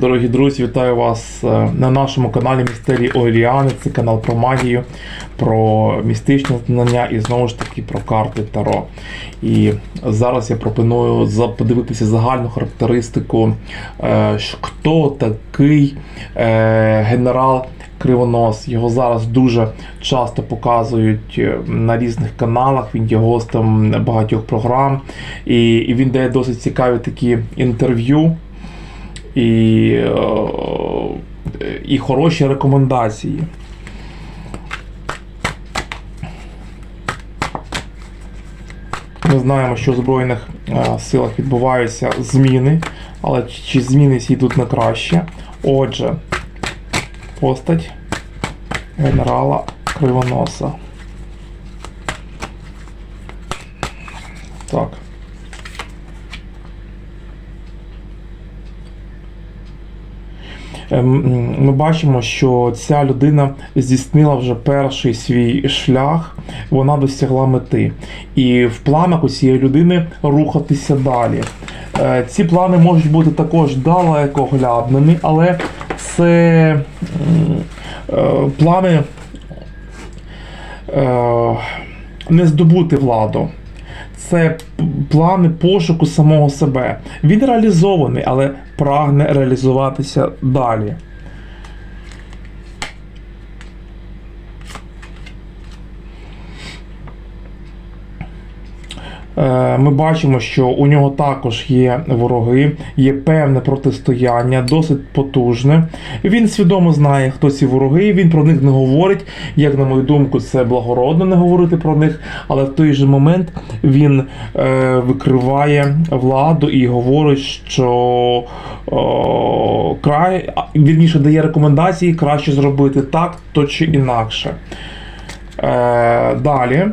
Дорогі друзі, вітаю вас е, на нашому каналі Містерії Оріани. Це канал про магію, про містичні знання і знову ж таки про карти Таро. І зараз я пропоную подивитися загальну характеристику, е, хто такий е, генерал Кривонос. Його зараз дуже часто показують на різних каналах. Він є гостем багатьох програм, і він дає досить цікаві такі інтерв'ю і, е, і хороші рекомендації. Ми знаємо, що в Збройних е, силах відбуваються зміни, але чи зміни ці йдуть на краще? Отже, постать генерала Кривоноса. Так. Ми бачимо, що ця людина здійснила вже перший свій шлях, вона досягла мети. І в планах у цієї людини рухатися далі. Е, Ці плани можуть бути також далекоглядними, але це е, плани е, не здобути владу. Це плани пошуку самого себе. Він реалізований, але прагне реалізуватися далі. Ми бачимо, що у нього також є вороги, є певне протистояння, досить потужне. Він свідомо знає, хто ці вороги. Він про них не говорить. Як на мою думку, це благородно не говорити про них, але в той же момент він е, викриває владу і говорить, що о, край вірніше дає рекомендації краще зробити так, то чи інакше. Е, далі.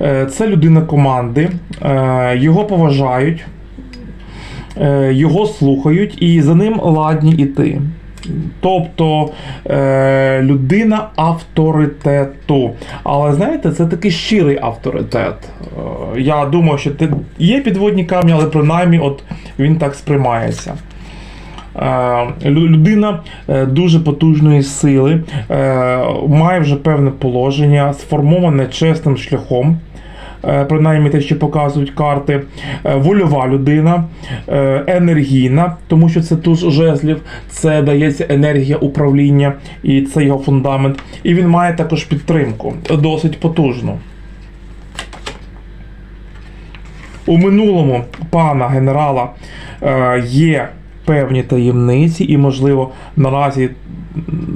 Е, Це людина команди, е, його поважають, е, його слухають і за ним ладні йти. Тобто людина авторитету. Але знаєте, це такий щирий авторитет. Я думаю, що є підводні камні, але принаймні от він так сприймається. Е, лю- Людина е, дуже потужної сили, е, має вже певне положення, сформоване чесним шляхом. Принаймні те, що показують карти, вольова людина, енергійна, тому що це туз жезлів, це дається енергія управління, і це його фундамент. І він має також підтримку, досить потужну. У минулому пана генерала є певні таємниці, і, можливо, наразі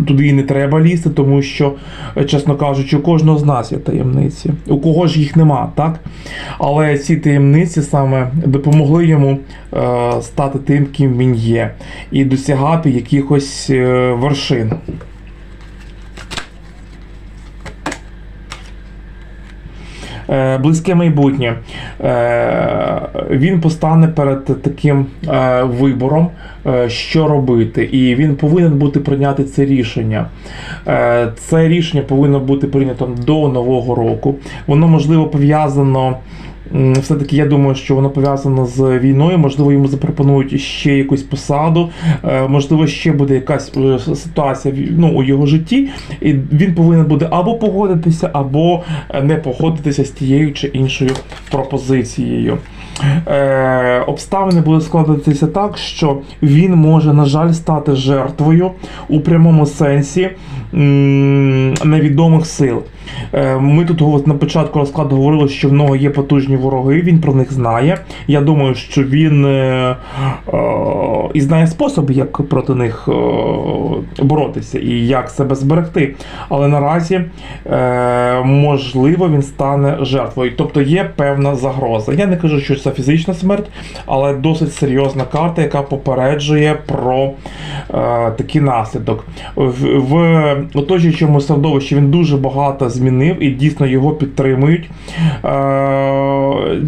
туди і не треба лізти, тому що, е, чесно кажучи, у кожного з нас є таємниці. У кого ж їх нема, так? Але ці таємниці саме допомогли йому е, стати тим, ким він є, і досягати якихось е, вершин. Близьке майбутнє. Е, Він постане перед таким е, вибором, е, що робити, і він повинен бути прийняти це рішення. Е, Це рішення повинно бути прийнято до нового року. Воно можливо пов'язано. Все-таки я думаю, що воно пов'язано з війною. Можливо, йому запропонують ще якусь посаду, е, можливо, ще буде якась е, ситуація ну, у його житті, і він повинен буде або погодитися, або е, не погодитися з тією чи іншою пропозицією. Е, обставини будуть складатися так, що він може, на жаль, стати жертвою у прямому сенсі невідомих сил. Е, Ми тут на початку розкладу говорили, що в нього є потужні вороги, він про них знає. Я думаю, що він е, е, і знає способи, як проти них боротися і як себе зберегти. Але наразі можливо він стане жертвою. Тобто є певна загроза. Я не кажу, що це фізична смерть, але досить серйозна карта, яка попереджує про такий наслідок. В оточуючому середовищі він дуже багато змінив і дійсно його підтримують. Е,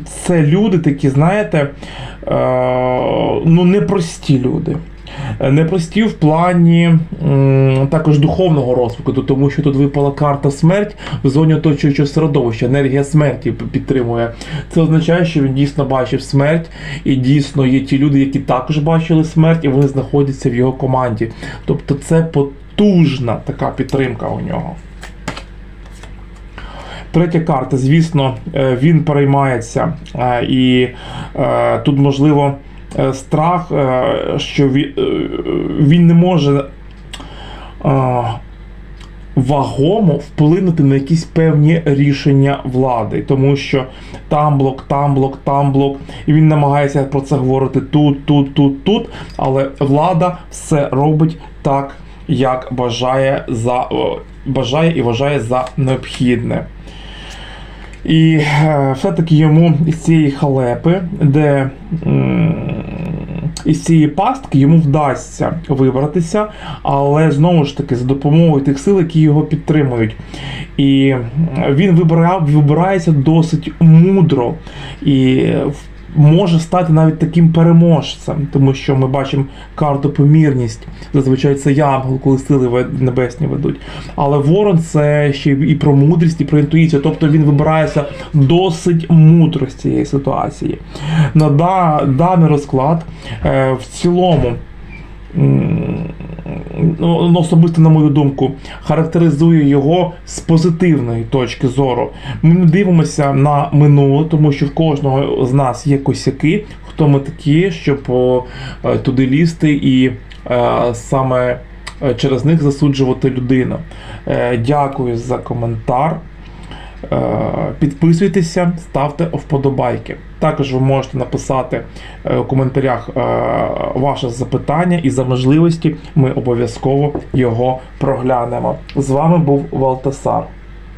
це люди такі, знаєте, е, ну непрості люди. Непрості в плані також духовного розвитку, тому що тут випала карта смерть в зоні оточуючого середовища, енергія смерті підтримує. Це означає, що він дійсно бачив смерть, і дійсно є ті люди, які також бачили смерть, і вони знаходяться в його команді. Тобто це потужна така підтримка у нього. Третя карта, звісно, е, він переймається, е, і е, тут можливо страх, що він, не може вагомо вплинути на якісь певні рішення влади, тому що там блок, там блок, там блок, і він намагається про це говорити тут, тут, тут, тут, але влада все робить так, як бажає за бажає і вважає за необхідне. І е, все-таки йому із цієї халепи, де із цієї пастки йому вдасться вибратися, але знову ж таки за допомогою тих сил, які його підтримують. І він вибирав, вибирається досить мудро і в- може стати навіть таким переможцем, тому що ми бачимо карту помірність. Зазвичай це янгол, коли сили небесні ведуть. Але ворон це ще і про мудрість, і про інтуїцію. Тобто він вибирається досить мудро з цієї ситуації. На даний розклад е, в цілому. Ну, ну, особисто, на мою думку, характеризує його з позитивної точки зору. Ми не дивимося на минуле, тому що в кожного з нас є косяки, хто ми такі, щоб е, туди лізти і е, саме е, через них засуджувати людину. Дякую за коментар. Е, Підписуйтеся, ставте вподобайки. Також ви можете написати е, у коментарях е, ваше запитання, і за можливості ми обов'язково його проглянемо. З вами був Валтасар.